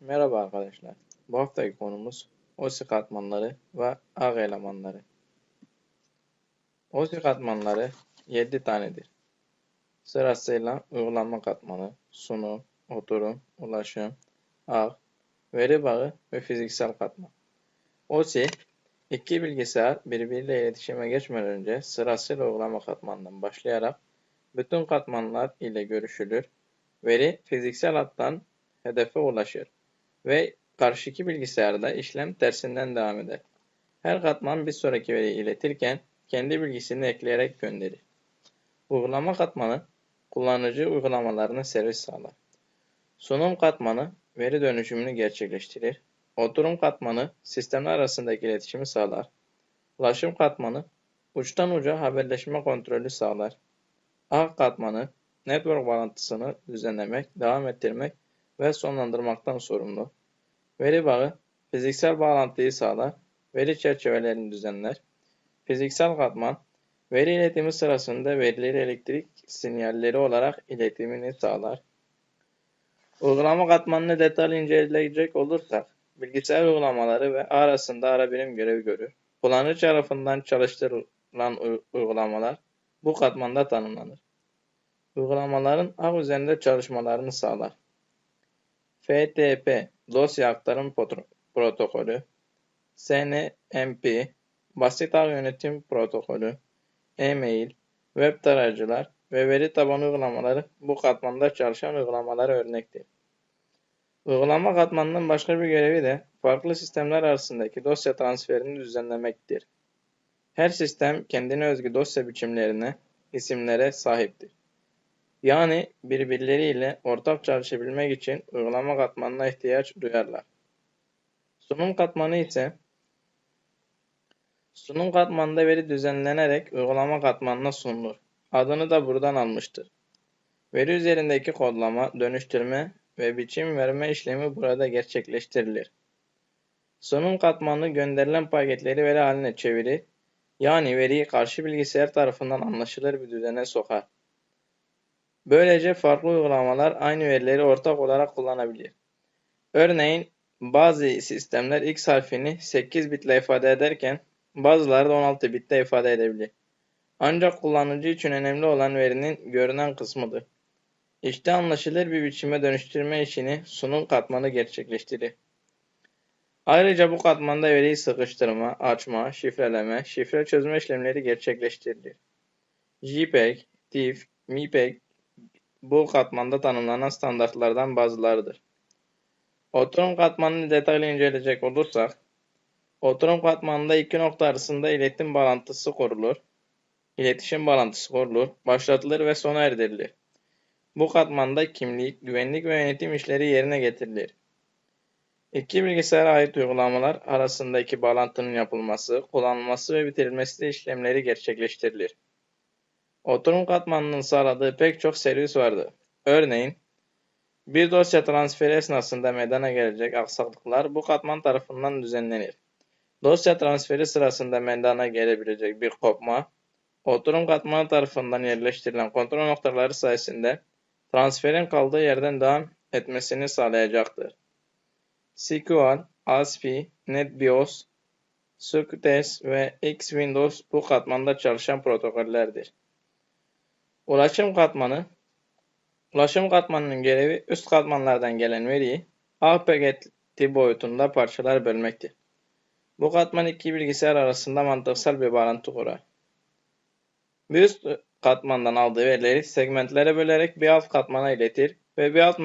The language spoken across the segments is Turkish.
Merhaba arkadaşlar. Bu haftaki konumuz OSI katmanları ve ağ elemanları. OSI katmanları 7 tanedir. Sırasıyla uygulama katmanı, sunum, oturum, ulaşım, ağ, veri bağı ve fiziksel katman. OSI, iki bilgisayar birbiriyle iletişime geçmeden önce sırasıyla uygulama katmanından başlayarak bütün katmanlar ile görüşülür. Veri fiziksel hattan hedefe ulaşır ve karşıki bilgisayarda işlem tersinden devam eder. Her katman bir sonraki veriyi iletirken kendi bilgisini ekleyerek gönderir. Uygulama katmanı kullanıcı uygulamalarını servis sağlar. Sunum katmanı veri dönüşümünü gerçekleştirir. Oturum katmanı sistemler arasındaki iletişimi sağlar. Ulaşım katmanı uçtan uca haberleşme kontrolü sağlar. Ağ katmanı network bağlantısını düzenlemek, devam ettirmek ve sonlandırmaktan sorumlu. Veri bağı fiziksel bağlantıyı sağlar, veri çerçevelerini düzenler. Fiziksel katman veri iletimi sırasında verileri elektrik sinyalleri olarak iletimini sağlar. Uygulama katmanını detaylı inceleyecek olursak, bilgisayar uygulamaları ve arasında ara birim görevi görür. Kullanıcı tarafından çalıştırılan uygulamalar bu katmanda tanımlanır. Uygulamaların ağ üzerinde çalışmalarını sağlar. FTP dosya aktarım protokolü, SNMP basit ağ yönetim protokolü, e-mail, web tarayıcılar ve veri tabanı uygulamaları bu katmanda çalışan uygulamalara örnektir. Uygulama katmanının başka bir görevi de farklı sistemler arasındaki dosya transferini düzenlemektir. Her sistem kendine özgü dosya biçimlerine, isimlere sahiptir. Yani birbirleriyle ortak çalışabilmek için uygulama katmanına ihtiyaç duyarlar. Sunum katmanı ise sunum katmanında veri düzenlenerek uygulama katmanına sunulur. Adını da buradan almıştır. Veri üzerindeki kodlama, dönüştürme ve biçim verme işlemi burada gerçekleştirilir. Sunum katmanı gönderilen paketleri veri haline çevirir, yani veriyi karşı bilgisayar tarafından anlaşılır bir düzene sokar. Böylece farklı uygulamalar aynı verileri ortak olarak kullanabilir. Örneğin bazı sistemler X harfini 8 bitle ifade ederken bazıları da 16 bitle ifade edebilir. Ancak kullanıcı için önemli olan verinin görünen kısmıdır. İşte anlaşılır bir biçime dönüştürme işini sunum katmanı gerçekleştirir. Ayrıca bu katmanda veriyi sıkıştırma, açma, şifreleme, şifre çözme işlemleri gerçekleştirilir. JPEG, TIFF, MIPEG bu katmanda tanımlanan standartlardan bazılarıdır. Oturum katmanını detaylı inceleyecek olursak, oturum katmanında iki nokta arasında iletim bağlantısı kurulur, iletişim bağlantısı kurulur, başlatılır ve sona erdirilir. Bu katmanda kimlik, güvenlik ve yönetim işleri yerine getirilir. İki bilgisayara ait uygulamalar arasındaki bağlantının yapılması, kullanılması ve bitirilmesi işlemleri gerçekleştirilir. Oturum katmanının sağladığı pek çok servis vardı. Örneğin, bir dosya transferi esnasında meydana gelecek aksaklıklar bu katman tarafından düzenlenir. Dosya transferi sırasında meydana gelebilecek bir kopma, oturum katmanı tarafından yerleştirilen kontrol noktaları sayesinde transferin kaldığı yerden devam etmesini sağlayacaktır. SQL, ASP, NetBIOS, SUCDES ve X-Windows bu katmanda çalışan protokollerdir. Ulaşım katmanı Ulaşım katmanının görevi üst katmanlardan gelen veriyi ağ paketi boyutunda parçalar bölmektir. Bu katman iki bilgisayar arasında mantıksal bir bağlantı kurar. Bir üst katmandan aldığı verileri segmentlere bölerek bir alt katmana iletir ve bir alt,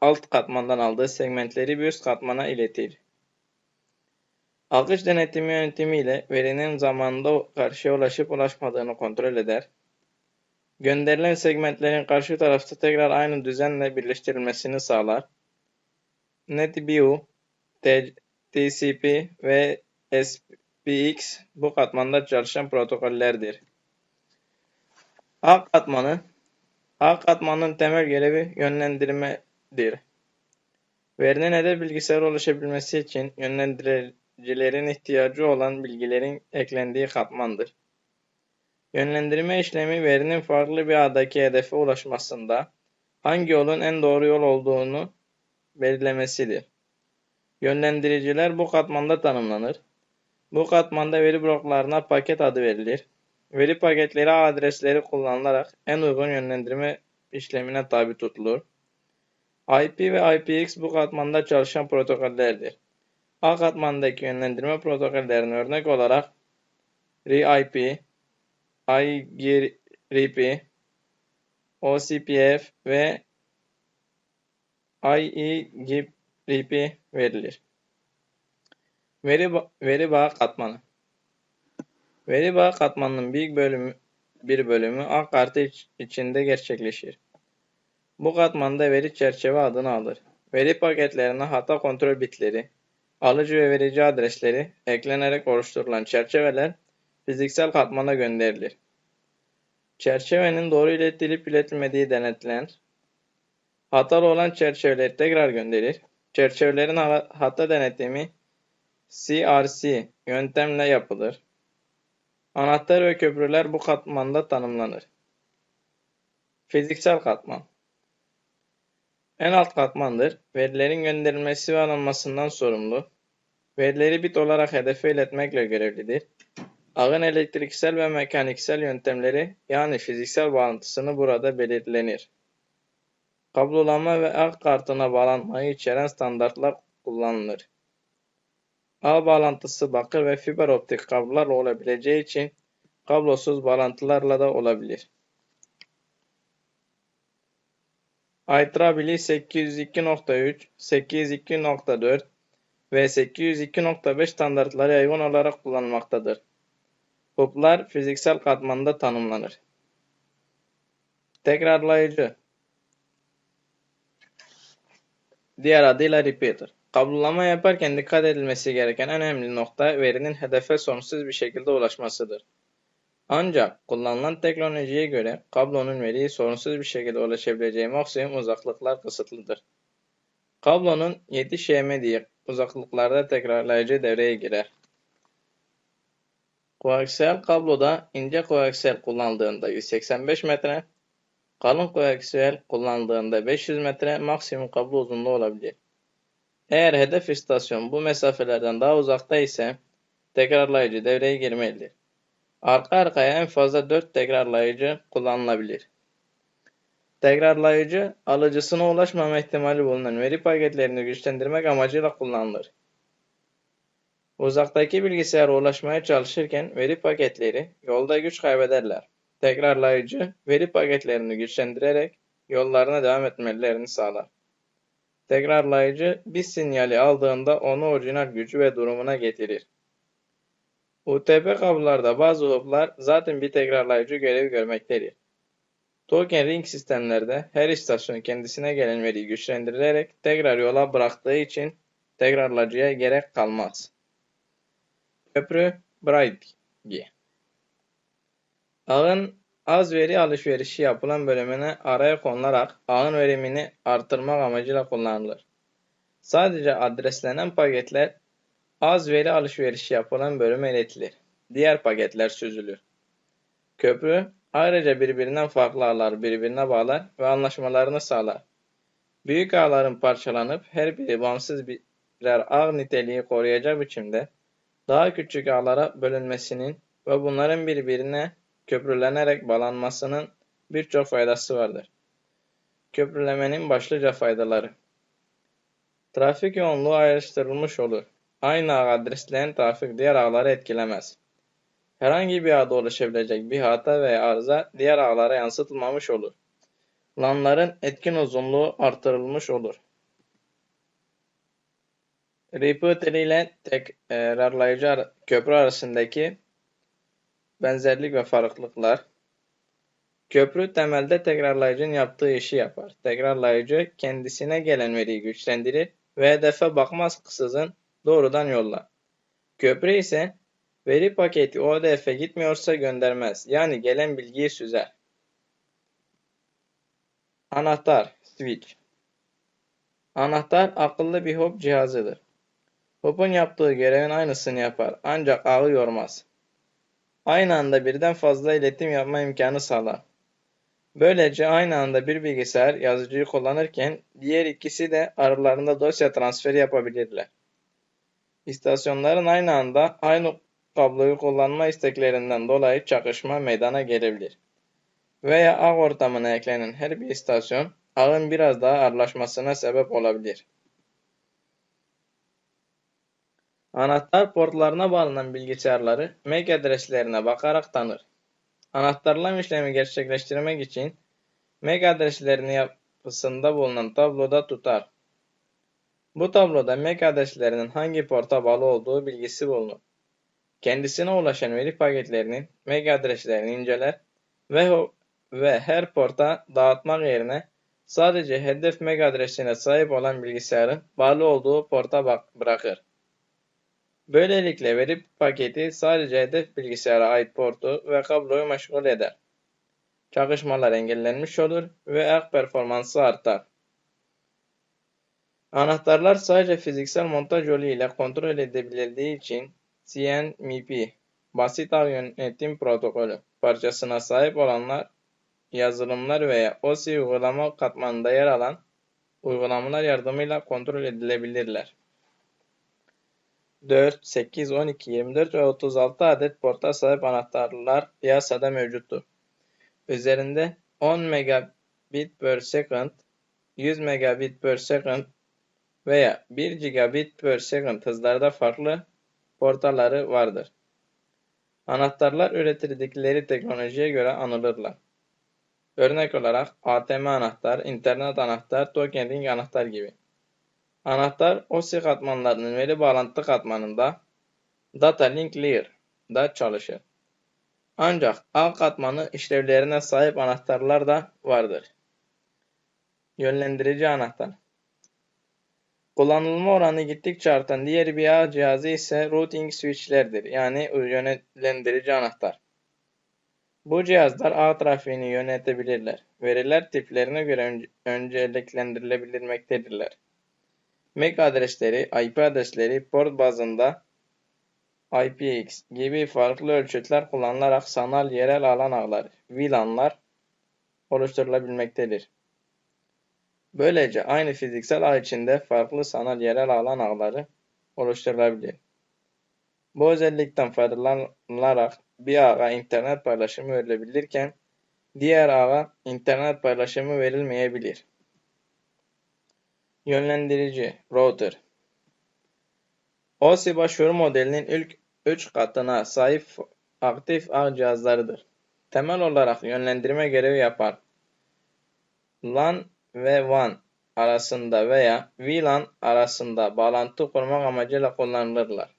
alt katmandan aldığı segmentleri bir üst katmana iletir. Akış denetimi yöntemi ile verinin zamanında karşıya ulaşıp ulaşmadığını kontrol eder gönderilen segmentlerin karşı tarafta tekrar aynı düzenle birleştirilmesini sağlar. NetBIOS, TCP ve SPX bu katmanda çalışan protokollerdir. A katmanı A katmanının temel görevi yönlendirmedir. Verinin hedef bilgisayara ulaşabilmesi için yönlendiricilerin ihtiyacı olan bilgilerin eklendiği katmandır. Yönlendirme işlemi verinin farklı bir ağdaki hedefe ulaşmasında hangi yolun en doğru yol olduğunu belirlemesidir. Yönlendiriciler bu katmanda tanımlanır. Bu katmanda veri bloklarına paket adı verilir. Veri paketleri adresleri kullanılarak en uygun yönlendirme işlemine tabi tutulur. IP ve IPX bu katmanda çalışan protokollerdir. A katmandaki yönlendirme protokollerine örnek olarak RIP, IGRP, OCPF ve IEGRP verilir. Veri, veri bağı katmanı Veri bağı katmanının büyük bölümü, bir bölümü A kartı iç içinde gerçekleşir. Bu katmanda veri çerçeve adını alır. Veri paketlerine hata kontrol bitleri, alıcı ve verici adresleri eklenerek oluşturulan çerçeveler fiziksel katmana gönderilir. Çerçevenin doğru iletilip iletilmediği denetlenir. Hatalı olan çerçeveleri tekrar gönderir. Çerçevelerin hata denetimi CRC yöntemle yapılır. Anahtar ve köprüler bu katmanda tanımlanır. Fiziksel katman En alt katmandır. Verilerin gönderilmesi ve alınmasından sorumlu. Verileri bit olarak hedefe iletmekle görevlidir. Ağın elektriksel ve mekaniksel yöntemleri yani fiziksel bağlantısını burada belirlenir. Kablolama ve ağ kartına bağlanmayı içeren standartlar kullanılır. Ağ bağlantısı bakır ve fiber optik kablolar olabileceği için kablosuz bağlantılarla da olabilir. IEEE 802.3, 802.4 ve 802.5 standartları yaygın olarak kullanılmaktadır. Hub'lar fiziksel katmanda tanımlanır. Tekrarlayıcı Diğer adıyla repeater. Kablolama yaparken dikkat edilmesi gereken önemli nokta verinin hedefe sonsuz bir şekilde ulaşmasıdır. Ancak kullanılan teknolojiye göre kablonun veriye sorunsuz bir şekilde ulaşabileceği maksimum uzaklıklar kısıtlıdır. Kablonun 7 şm diye uzaklıklarda tekrarlayıcı devreye girer. Koaksiyel kabloda ince koaksiyel kullandığında 185 metre, kalın koaksiyel kullandığında 500 metre maksimum kablo uzunluğu olabilir. Eğer hedef istasyon bu mesafelerden daha uzakta ise tekrarlayıcı devreye girmelidir. Arka arkaya en fazla 4 tekrarlayıcı kullanılabilir. Tekrarlayıcı, alıcısına ulaşmama ihtimali bulunan veri paketlerini güçlendirmek amacıyla kullanılır. Uzaktaki bilgisayara ulaşmaya çalışırken veri paketleri yolda güç kaybederler. Tekrarlayıcı, veri paketlerini güçlendirerek yollarına devam etmelerini sağlar. Tekrarlayıcı bir sinyali aldığında onu orijinal gücü ve durumuna getirir. UTP kablolarda bazı hub'lar zaten bir tekrarlayıcı görevi görmektedir. Token ring sistemlerde her istasyon kendisine gelen veriyi güçlendirilerek tekrar yola bıraktığı için tekrarlayıcıya gerek kalmaz. Köprü Brady Ağın az veri alışverişi yapılan bölümüne araya konularak ağın verimini artırmak amacıyla kullanılır. Sadece adreslenen paketler Az veri alışverişi yapılan bölüme iletilir. Diğer paketler süzülür. Köprü ayrıca birbirinden farklı ağlar birbirine bağlar ve anlaşmalarını sağlar. Büyük ağların parçalanıp her biri bağımsız birer ağ niteliği koruyacak biçimde daha küçük ağlara bölünmesinin ve bunların birbirine köprülenerek bağlanmasının birçok faydası vardır. Köprülemenin başlıca faydaları Trafik yoğunluğu ayrıştırılmış olur. Aynı ağ adresleyen trafik diğer ağları etkilemez. Herhangi bir ağda oluşabilecek bir hata veya arıza diğer ağlara yansıtılmamış olur. LAN'ların etkin uzunluğu artırılmış olur. Repeater ile tekrarlayıcı köprü arasındaki benzerlik ve farklılıklar. Köprü temelde tekrarlayıcının yaptığı işi yapar. Tekrarlayıcı kendisine gelen veriyi güçlendirir ve hedefe bakmaksızın doğrudan yolla. Köprü ise veri paketi o hedefe gitmiyorsa göndermez. Yani gelen bilgiyi süzer. Anahtar switch Anahtar akıllı bir hop cihazıdır. Hop'un yaptığı görevin aynısını yapar ancak ağı yormaz. Aynı anda birden fazla iletim yapma imkanı sağlar. Böylece aynı anda bir bilgisayar yazıcıyı kullanırken diğer ikisi de aralarında dosya transferi yapabilirler. İstasyonların aynı anda aynı kabloyu kullanma isteklerinden dolayı çakışma meydana gelebilir. Veya ağ ortamına eklenen her bir istasyon ağın biraz daha ağırlaşmasına sebep olabilir. Anahtar portlarına bağlanan bilgisayarları MAC adreslerine bakarak tanır. Anahtarlama işlemi gerçekleştirmek için MAC adreslerini yapısında bulunan tabloda tutar. Bu tabloda MAC adreslerinin hangi porta bağlı olduğu bilgisi bulunur. Kendisine ulaşan veri paketlerinin MAC adreslerini inceler ve, ve her porta dağıtmak yerine sadece hedef MAC adresine sahip olan bilgisayarın bağlı olduğu porta bırakır. Böylelikle veri paketi sadece hedef bilgisayara ait portu ve kabloyu meşgul eder. Çakışmalar engellenmiş olur ve ağ performansı artar. Anahtarlar sadece fiziksel montaj yolu ile kontrol edilebildiği için CNMP basit ağ yönetim protokolü parçasına sahip olanlar yazılımlar veya OSI uygulama katmanında yer alan uygulamalar yardımıyla kontrol edilebilirler. 4, 8, 12, 24 ve 36 adet porta sahip anahtarlar piyasada mevcuttur. Üzerinde 10 megabit per second, 100 megabit per second veya 1 gigabit per second hızlarda farklı portaları vardır. Anahtarlar üretildikleri teknolojiye göre anılırlar. Örnek olarak ATM anahtar, internet anahtar, token ring anahtar gibi. Anahtar OSI katmanlarının veri bağlantı katmanında Data Link Layer'da çalışır. Ancak ağ katmanı işlevlerine sahip anahtarlar da vardır. Yönlendirici anahtar Kullanılma oranı gittikçe artan diğer bir ağ cihazı ise routing switchlerdir yani yönlendirici anahtar. Bu cihazlar ağ trafiğini yönetebilirler. Veriler tiplerine göre önceliklendirilebilmektedirler. MAC adresleri, IP adresleri port bazında IPX gibi farklı ölçütler kullanılarak sanal yerel alan ağları VLAN'lar oluşturulabilmektedir. Böylece aynı fiziksel ağ içinde farklı sanal yerel alan ağları oluşturulabilir. Bu özellikten faydalanılarak bir ağa internet paylaşımı verilebilirken diğer ağa internet paylaşımı verilmeyebilir. Yönlendirici router OSI başvuru modelinin ilk 3 katına sahip aktif ağ cihazlarıdır. Temel olarak yönlendirme görevi yapar. LAN ve WAN arasında veya VLAN arasında bağlantı kurmak amacıyla kullanılırlar.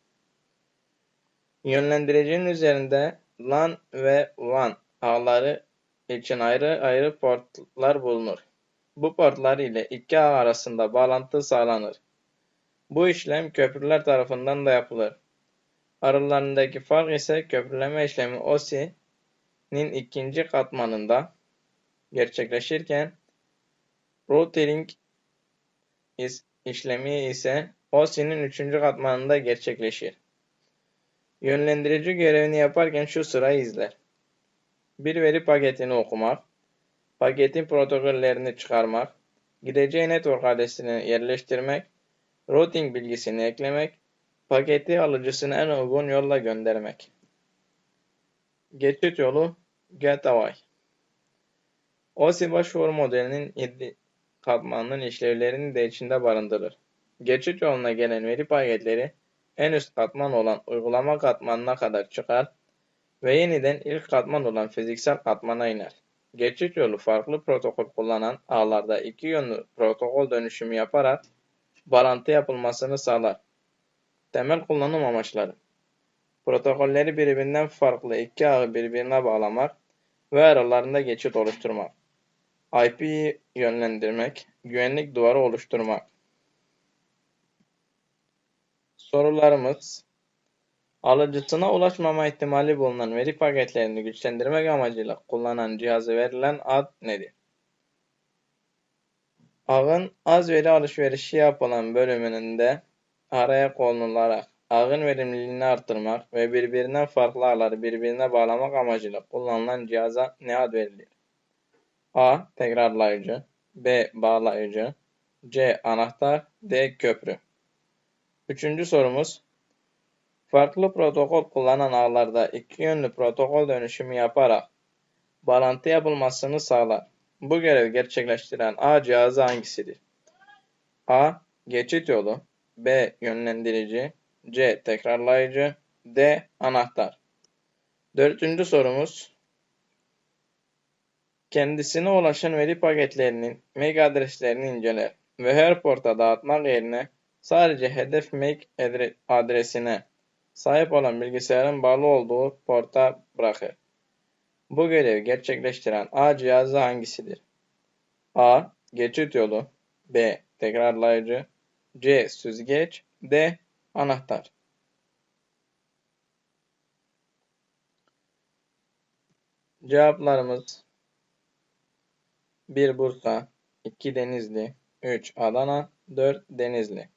Yönlendiricinin üzerinde LAN ve WAN ağları için ayrı ayrı portlar bulunur. Bu portlar ile iki ağ arasında bağlantı sağlanır. Bu işlem köprüler tarafından da yapılır. Aralarındaki fark ise köprüleme işlemi OSI'nin ikinci katmanında gerçekleşirken routing işlemi ise OSI'nin üçüncü katmanında gerçekleşir. Yönlendirici görevini yaparken şu sırayı izler. Bir veri paketini okumak, paketin protokollerini çıkarmak, gideceği network adresini yerleştirmek, routing bilgisini eklemek, paketi alıcısına en uygun yolla göndermek. Geçit yolu Getaway OSI başvuru modelinin 7 katmanının işlevlerini de içinde barındırır. Geçit yoluna gelen veri paketleri en üst katman olan uygulama katmanına kadar çıkar ve yeniden ilk katman olan fiziksel katmana iner. Geçit yolu farklı protokol kullanan ağlarda iki yönlü protokol dönüşümü yaparak bağlantı yapılmasını sağlar. Temel kullanım amaçları Protokolleri birbirinden farklı iki ağı birbirine bağlamak ve aralarında geçit oluşturmak. IP'yi yönlendirmek, güvenlik duvarı oluşturmak. Sorularımız Alıcısına ulaşmama ihtimali bulunan veri paketlerini güçlendirmek amacıyla kullanan cihazı verilen ad nedir? Ağın az veri alışverişi yapılan bölümünde araya konularak ağın verimliliğini artırmak ve birbirinden farklı ağları birbirine bağlamak amacıyla kullanılan cihaza ne ad verilir? A. Tekrarlayıcı B. Bağlayıcı C. Anahtar D. Köprü Üçüncü sorumuz Farklı protokol kullanan ağlarda iki yönlü protokol dönüşümü yaparak bağlantı yapılmasını sağlar. Bu görevi gerçekleştiren ağ cihazı hangisidir? A. Geçit yolu B. Yönlendirici C. Tekrarlayıcı D. Anahtar Dördüncü sorumuz kendisine ulaşan veri paketlerinin MAC adreslerini inceler ve her porta dağıtmak yerine sadece hedef MAC adresine sahip olan bilgisayarın bağlı olduğu porta bırakır. Bu görevi gerçekleştiren A cihazı hangisidir? A. Geçit yolu B. Tekrarlayıcı C. Süzgeç D. Anahtar Cevaplarımız 1 Bursa 2 Denizli 3 Adana 4 Denizli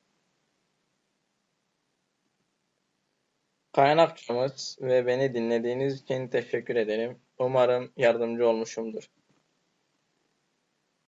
Kaynakçamız ve beni dinlediğiniz için teşekkür ederim. Umarım yardımcı olmuşumdur.